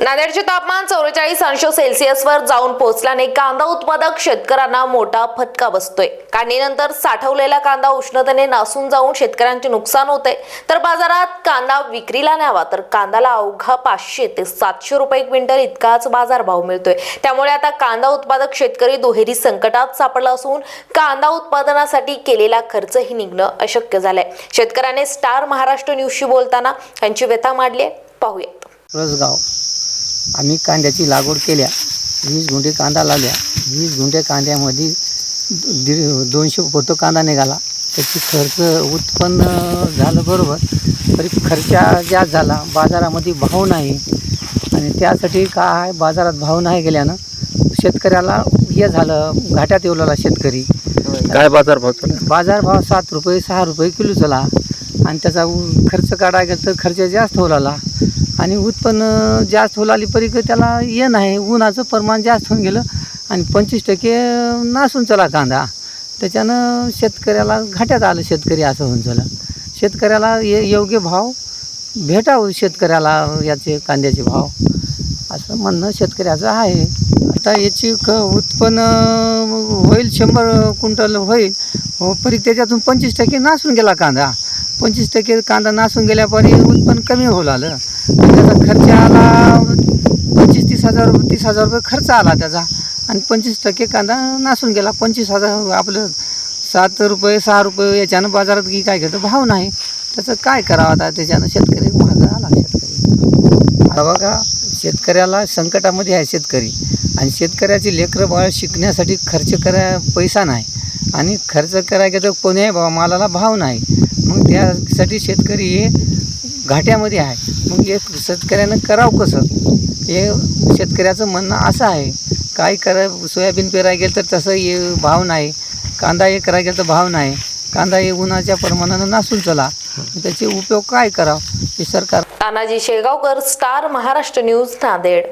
नांदेडचे तापमान चौवेचाळीस अंश सेल्सिअसवर जाऊन पोहोचल्याने कांदा उत्पादक शेतकऱ्यांना मोठा फटका बसतोय. काढणीनंतर साठवलेला कांदा उष्णतेने नासून जाऊन शेतकऱ्यांचे नुकसान होते तर बाजारात कांदा विक्रीला न्यावा तर कांद्याला अवघा पाचशे ते सातशे रुपये क्विंटल इतकाच बाजारभाव मिळतोय. त्यामुळे आता कांदा उत्पादक शेतकरी दुहेरी संकटात सापडला असून कांदा उत्पादनासाठी केलेला खर्चही निघणं अशक्य झालंय. शेतकऱ्याने स्टार महाराष्ट्र न्यूजशी बोलताना त्यांची व्यथा मांडली आहे. पाहूयात. रसगाव. आम्ही कांद्याची लागवड केल्या वीस गुंठे कांदा लावल्या. वीस गुंठे कांद्यामध्ये दीड दोनशे पोतं कांदा निघाला. त्याची खर्च उत्पन्न झालं बरोबर तरी खर्चा जास्त झाला. बाजारामध्ये भाव नाही. आणि त्यासाठी काय बाजारात भाव नाही गेल्यानं शेतकऱ्याला हे झालं घाट्यात येऊ लागला शेतकरी. काय बाजार भाव चालू? बाजारभाव सात रुपये सहा रुपये किलो झाला आणि त्याचा खर्च काढायला तर खर्च जास्त होऊ लागला. आणि उत्पन्न जास्त होऊ लागली परी त्याला ये नाही उन्हाचं प्रमाण जास्त होऊन गेलं आणि पंचवीस टक्के नासून चला कांदा. त्याच्यानं शेतकऱ्याला घाट्यात आलं शेतकरी असं होऊन चला. शेतकऱ्याला ये योग्य भाव भेटावं शेतकऱ्याला याचे कांद्याचे भाव. असं म्हणणं शेतकऱ्याचं आहे. आता याची क उत्पन्न होईल शंभर क्विंटल होईल. हो परी त्याच्यातून पंचवीस टक्के नासून गेला कांदा. पंचवीस टक्के कांदा नासून गेल्यापरी उत्पन्न कमी होऊ लागलं. त्याचा खर्च आला पंचवीस तीस हजार तीस हजार रुपये खर्च आला त्याचा. आणि पंचवीस टक्के कांदा नासून गेला. पंचवीस हजार आपलं सात रुपये सहा रुपये याच्यानं बाजारात की काय घेतो? भाव नाही. त्याचं काय करावं आता त्याच्यानं? शेतकरी महाग आला शेतकरी. हा बघा शेतकऱ्याला संकटामध्ये आहे शेतकरी. आणि शेतकऱ्याचे लेकरं बाळ शिकण्यासाठी खर्च करा पैसा नाही. आणि खर्च करायला तर कोण्याही भाव मालाला भाव नाही. मग त्यासाठी शेतकरी हे घाट्यामध्ये आहे. मग हे शेतकऱ्यानं करावं कसं? हे शेतकऱ्याचं म्हणणं असं आहे. काय करा सोयाबीन पेरायला गेलं तर तसं हे भाव नाही. कांदा हे करायला गेलं तर भाव नाही. कांदा हे उन्हाच्या प्रमाणानं नासून चला. त्याचे उपयोग काय करावं? हे सरकार तानाजी शेगावकर स्टार महाराष्ट्र न्यूज नांदेड.